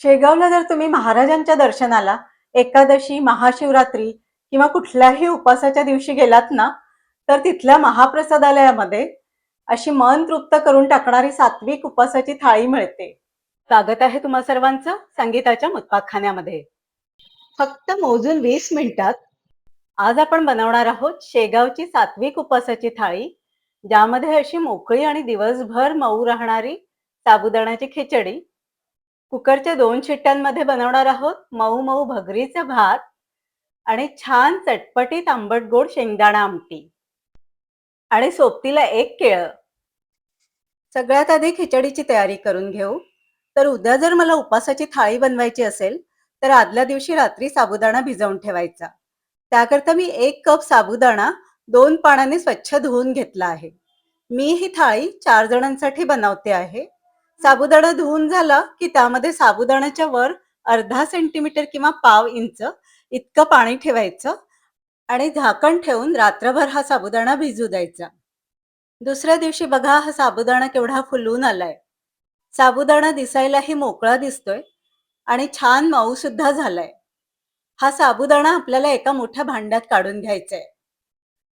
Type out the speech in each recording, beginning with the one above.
शेगावला जर तुम्ही महाराजांच्या दर्शनाला एकादशी महाशिवरात्री किंवा कुठल्याही उपासाच्या दिवशी गेलात ना तर तिथल्या महाप्रसादालयामध्ये अशी मन तृप्त करून टाकणारी सात्विक उपासाची थाळी मिळते. स्वागत आहे तुम्हा सर्वांचं संगीताच्या मुतपाखान्यामध्ये फक्त मोजून वीस मिनिटात आज आपण बनवणार आहोत शेगावची सात्विक उपासाची थाळी ज्यामध्ये अशी मोकळी आणि दिवसभर मऊ राहणारी साबुदाण्याची खिचडी कुकरच्या दोन शिट्ट्यांमध्ये बनवणार आहोत मऊ मऊ भगरीचा भात आणि छान चटपटीत आंबट गोड शेंगदाणा आमटी. आणि सोबतीला एक केळं. सगळ्यात आधी खिचडीची तयारी करून घेऊ. तर उद्या जर मला उपासाची थाळी बनवायची असेल तर आदल्या दिवशी रात्री साबुदाणा भिजवून ठेवायचा. त्याकरता मी एक कप साबुदाणा दोन पाण्याने स्वच्छ धुवून घेतला आहे. मी ही थाळी चार जणांसाठी बनवते आहे. साबुदाणा धुवून झाला की त्यामध्ये साबुदाण्याच्या वर अर्धा सेंटीमीटर किंवा पाव इंच इतकं पाणी ठेवायचं आणि झाकण ठेवून रात्रभर हा साबुदाणा भिजू द्यायचा. दुसऱ्या दिवशी बघा हा साबुदाणा केवढा फुलून आलाय. साबुदाणा दिसायलाही मोकळा दिसतोय आणि छान मऊ सुद्धा झालाय. हा साबुदाणा आपल्याला एका मोठ्या भांड्यात काढून घ्यायचा आहे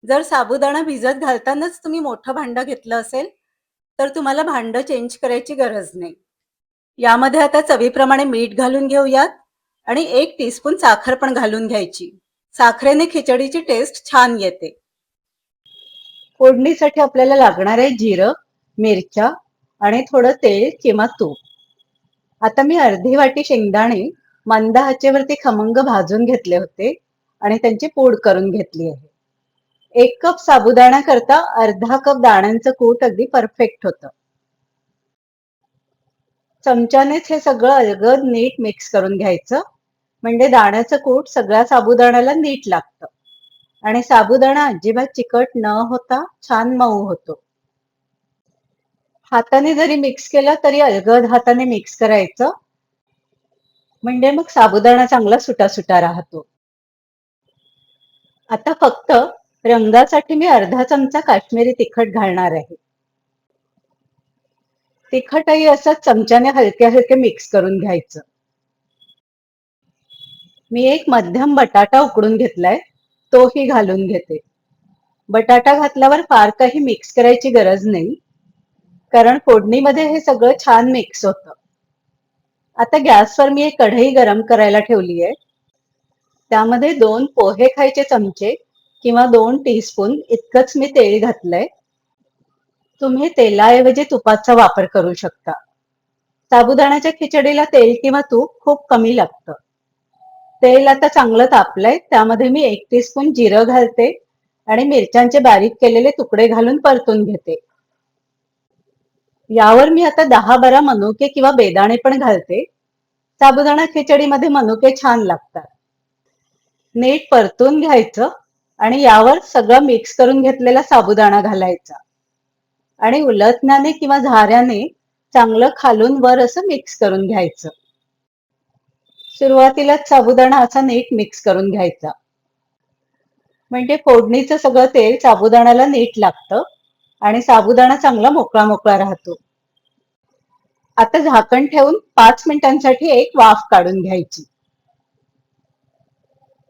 जर साबुदाणा भिजत घालतानाच तुम्ही मोठं भांडं घेतलं असेल तर तुम्हाला भांडं चेंज करायची गरज नाही. यामध्ये आता चवीप्रमाणे मीठ घालून घेऊयात आणि एक टीस्पून साखर पण घालून घ्यायची. साखरेने खिचडीची टेस्ट छान येते. फोडणीसाठी आपल्याला लागणार आहे जिरं मिरच्या आणि थोडं तेल किंवा तूप. आता मी अर्धी वाटी शेंगदाणे मंद हाचेवरती खमंग भाजून घेतले होते आणि त्यांची पूड करून घेतली आहे. एक कप साबुदाणा करता अर्धा कप दाण्यांचं कूट अगदी परफेक्ट होतं. चमच्यानेच हे सगळं अलगद नीट मिक्स करून घ्यायचं. म्हणजे दाण्याचं कूट सगळ्या साबुदाण्याला नीट लागतं. आणि साबुदाणा अजिबात चिकट न होता छान मऊ होतो. हाताने जरी मिक्स केलं तरी अलगद हाताने मिक्स करायचं. म्हणजे मग साबुदाणा चांगला सुटा सुटा राहतो. आता फक्त रंगासाठी मी अर्धा चमचा काश्मीरी तिखट घालणार आहे. तिखटही असं चमच्याने हलके हलके मिक्स करून घ्यायचं. मी एक मध्यम बटाटा उकडून घेतलाय तोही घालून घेते. बटाटा घातल्यावर फार काही मिक्स करायची गरज नाही कारण फोडणीमध्ये हे सगळं छान मिक्स होतं. आता गॅसवर मी एक कढई गरम करायला ठेवली आहे त्यामध्ये दोन पोहे खायचे चमचे किंवा दोन टीस्पून इतकंच मी तेल घातलंय. तुम्ही तेलाऐवजी तुपाचा वापर करू शकता. साबुदाण्याच्या खिचडीला तेल किंवा तूप खूप कमी लागतं. तेल आता चांगलं तापलंय त्यामध्ये मी एक टीस्पून जिरं घालते आणि मिरच्यांचे बारीक केलेले तुकडे घालून परतून घेते. यावर मी आता दहा बारा मनुके किंवा बेदाणे पण घालते. साबुदाणा खिचडीमध्ये मनुके छान लागतात. नीट परतून घ्यायचं. आणि यावर सगळं मिक्स करून घेतलेला साबुदाणा घालायचा. आणि उलटण्याने किंवा झाऱ्याने चांगलं खालून वर असं मिक्स करून घ्यायचं. सुरुवातीलाच साबुदाणा असा नीट मिक्स करून घ्यायचा. म्हणजे फोडणीचं सगळं तेल साबुदाण्याला नीट लागतं आणि साबुदाणा चांगला मोकळा मोकळा राहतो. आता झाकण ठेवून पाच मिनिटांसाठी एक वाफ काढून घ्यायची.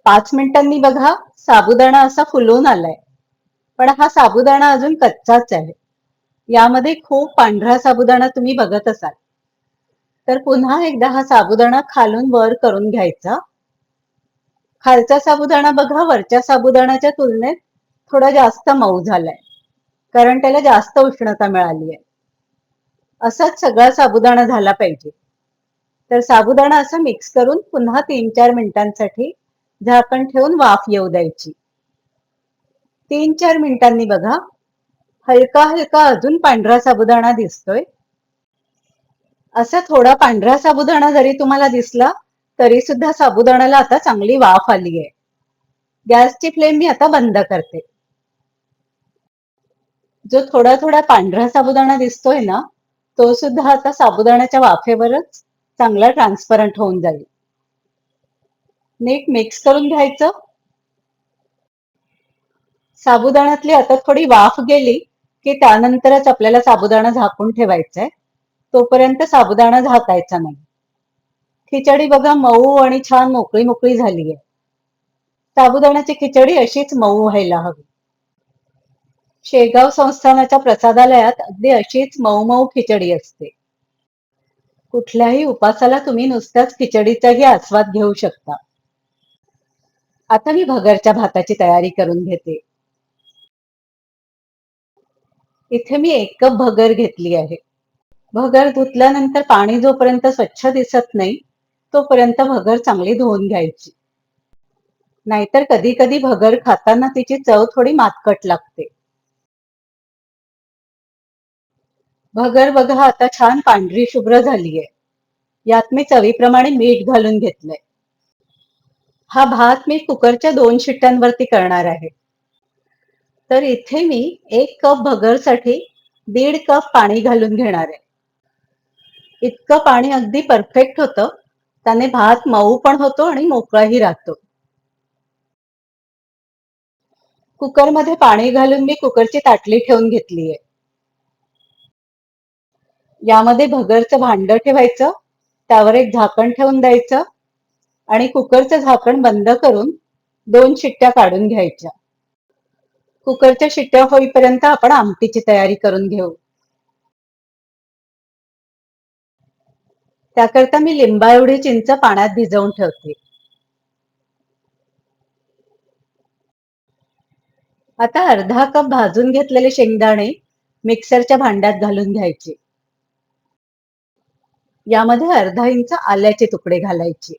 पाच मिनिटांनी बघा साबुदाणा असा फुलून आलाय. पण हा साबुदाणा अजून कच्चाच आहे. यामध्ये खूप पांढरा साबुदाणा तुम्ही बघत असाल. तर पुन्हा एकदा हा साबुदाणा खालून वर करून घ्यायचा. खालचा साबुदाणा बघा वरच्या साबुदाणाच्या तुलनेत थोडा जास्त मऊ झालाय. कारण त्याला जास्त उष्णता मिळाली आहे असाच सगळा साबुदाणा झाला पाहिजे. तर साबुदाणा असा मिक्स करून पुन्हा तीन चार मिनिटांसाठी झाकण ठेवून वाफ येऊ द्यायची. तीन चार मिनिटांनी बघा. हलका हलका अजून पांढरा साबुदाणा दिसतोय. असा थोडा पांढरा साबुदाणा जरी तुम्हाला दिसला तरी सुद्धा साबुदाण्याला आता चांगली वाफ आली आहे. गॅसची फ्लेम मी आता बंद करते. जो थोडा थोडा पांढरा साबुदाणा दिसतोय ना तो सुद्धा आता साबुदाण्याच्या वाफेवरच चांगला ट्रान्सपरंट होऊन जाईल. नीट मिक्स करून घ्यायचं. साबुदाण्यातली आता थोडी वाफ गेली की त्यानंतरच आपल्याला साबुदाणा झाकून ठेवायचा आहे तोपर्यंत साबुदाणा झाकायचा नाही. खिचडी बघा मऊ आणि छान मोकळी मोकळी झाली आहे. साबुदाण्याची खिचडी अशीच मऊ व्हायला हवी. शेगाव संस्थानाच्या प्रसादालयात अगदी अशीच मऊ मऊ खिचडी असते. कुठल्याही उपासाला तुम्ही नुसत्याच खिचडीचाही आस्वाद घेऊ शकता. आता मी भगरच्या भाताची तयारी करून घेते. इथे मी एक कप भगर घेतली आहे. भगर धुतल्यानंतर पाणी जोपर्यंत स्वच्छ दिसत नाही तोपर्यंत भगर चांगली धुवून घ्यायची. नाहीतर कधी कधी भगर खाताना तिची चव थोडी मातकट लागते. भगर बघा आता छान पांढरी शुभ्र झालीये. यात मी चवीप्रमाणे मीठ घालून घेतलंय. हा भात मी कुकरच्या दोन शिट्ट्यांवरती करणार आहे. तर इथे मी एक कप भगरसाठी दीड कप पाणी घालून घेणार आहे. इतकं पाणी अगदी परफेक्ट होतं त्याने भात मऊ पण होतो आणि मोकळाही राहतो. कुकरमध्ये पाणी घालून मी कुकरची ताटली ठेवून घेतली आहे. यामध्ये भगरचं भांड ठेवायचं त्यावर एक झाकण ठेवून द्यायचं आणि कुकरचं झाकण बंद करून दोन शिट्ट्या काढून घ्यायच्या. कुकरच्या शिट्ट्या होईपर्यंत आपण आमटीची तयारी करून घेऊ. त्याकरता मी लिंबा एवढी चिंच पाण्यात भिजवून ठेवते. आता अर्धा कप भाजून घेतलेले शेंगदाणे मिक्सरच्या भांड्यात घालून घ्यायचे. यामध्ये अर्धा इंच आल्याचे तुकडे घालायचे.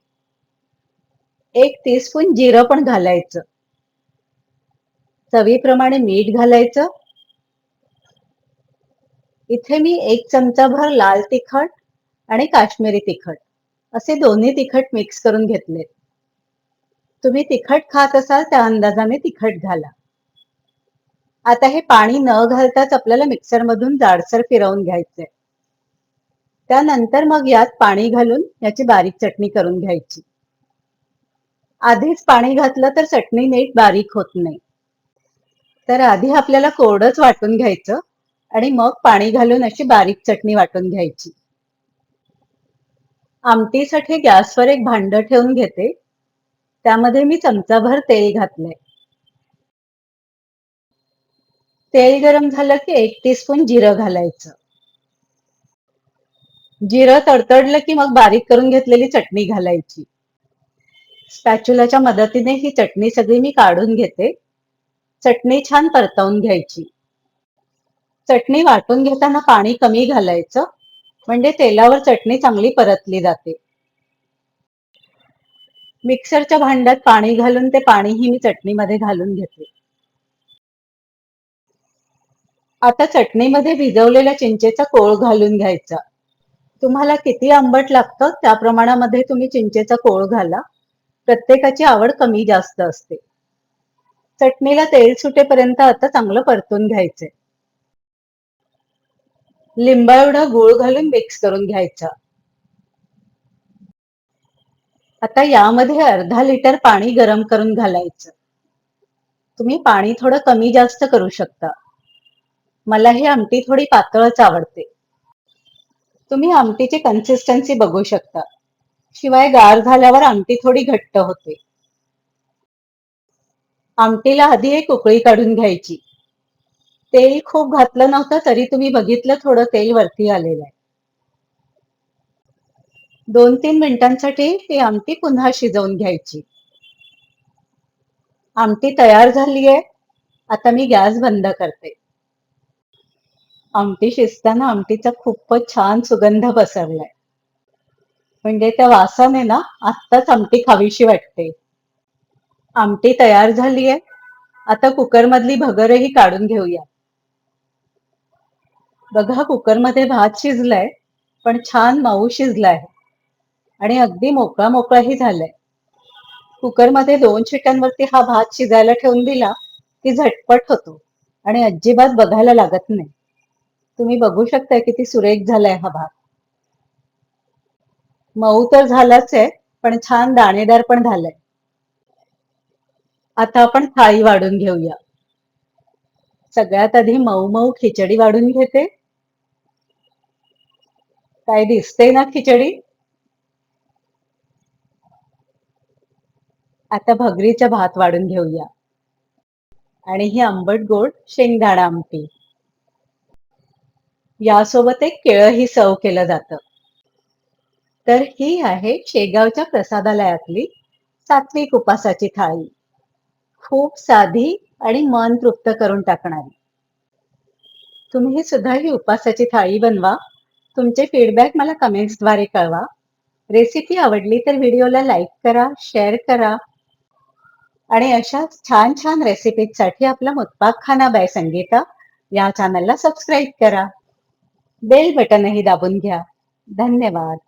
एक टीस्पून जिरं पण घालायचं. चवीप्रमाणे मीठ घालायचं. इथे मी एक चमचा भर लाल तिखट आणि काश्मीरी तिखट. असे दोन्ही तिखट मिक्स करून घेतले तुम्ही तिखट खात असाल त्या अंदाजाने तिखट घाला. आता हे पाणी न घालताच आपल्याला मिक्सर मधून जाडसर फिरवून घ्यायचंय. त्यानंतर मग यात पाणी घालून याची बारीक चटणी करून घ्यायची. आधीच पाणी घातलं तर चटणी नीट बारीक होत नाही. तर आधी आपल्याला कोरडच वाटून घ्यायचं आणि मग पाणी घालून अशी बारीक चटणी वाटून घ्यायची. आमटीसाठी गॅसवर एक भांड ठेवून घेते. त्यामध्ये मी चमचाभर तेल घातलंय. तेल गरम झालं की एक टीस्पून जिरं घालायचं. जिरं तडतडलं की मग बारीक करून घेतलेली चटणी घालायची. स्पॅच्युलाच्या मदतीने ही चटणी सगळी मी काढून घेते. चटणी छान परतवून घ्यायची. चटणी वाटून घेताना पाणी कमी घालायचं. म्हणजे तेलावर चटणी चांगली परतली जाते. मिक्सरच्या भांड्यात पाणी घालून ते पाणीही मी चटणीमध्ये घालून घेते. आता चटणीमध्ये भिजवलेल्या चिंचेचा कोळ घालून घ्यायचा. तुम्हाला किती आंबट लागतं त्या प्रमाणामध्ये तुम्ही चिंचेचा कोळ घाला. प्रत्येकाची आवड कमी जास्त असते. चटणीला तेल सुटेपर्यंत आता चांगलं परतून घ्यायचंय. लिंबा एवढा गुळ घालून मिक्स करून घ्यायचा. आता यामध्ये अर्धा लिटर पाणी गरम करून घालायचं. तुम्ही पाणी थोडं कमी जास्त करू शकता. मला ही आमटी थोडी पातळच आवडते. तुम्ही आमटीची कन्सिस्टन्सी बघू शकता. शिवाय गार झाल्यावर आमटी थोडी घट्ट होते. आमटीला आधी एक उकळी काढून घ्यायची. तेल खूप घातलं नव्हतं तरी तुम्ही बघितलं थोडं तेल वरती आलेलं आहे. दोन तीन मिनिटांसाठी ही आमटी पुन्हा शिजवून घ्यायची. आमटी तयार झाली आहे. आता मी गॅस बंद करते. आमटी शिजताना आमटीचा खूपच छान सुगंध पसरलाय. म्हणजे त्या वासाने ना आत्ताच आमटी खावीशी वाटते. आमटी तयार झाली आहे आता कुकर मधली भगरही काढून घेऊया. बघा कुकरमध्ये भात शिजलाय पण छान मऊ शिजलाय. आणि अगदी मोकळा मोकळाही झालाय. कुकरमध्ये दोन शिट्यांवरती हा भात शिजायला ठेवून दिला की झटपट होतो. आणि अजिबात बघायला लागत नाही. तुम्ही बघू शकता किती सुरेख झालाय हा भात. मऊ तर झालाच आहे पण छान दाणेदार पण झालंय. आता आपण थाळी वाढून घेऊया. सगळ्यात आधी मऊ मऊ खिचडी वाढून घेते. काय दिसते ना खिचडी? आता भगरीचा भात वाढून घेऊया. आणि ही आंबट गोड शेंगदाणा आमटी. यासोबत एक केळंही सर्व केलं जातं. तर ही आहे शेगावच्या प्रसादालयातली सात्विक उपासाची थाळी. खूप साधी आणि मन तृप्त करून टाकणारी. तुम्ही सुद्धा ही उपासाची थाळी बनवा. तुमचे फीडबॅक मला कमेंट्सद्वारे कळवा. रेसिपी आवडली तर व्हिडिओला लाईक करा शेअर करा. आणि अशा छान छान रेसिपीजसाठी आपला मुतपाक खाना बाय संगीता या चॅनलला सबस्क्राईब करा. बेल बटनही दाबून घ्या. धन्यवाद.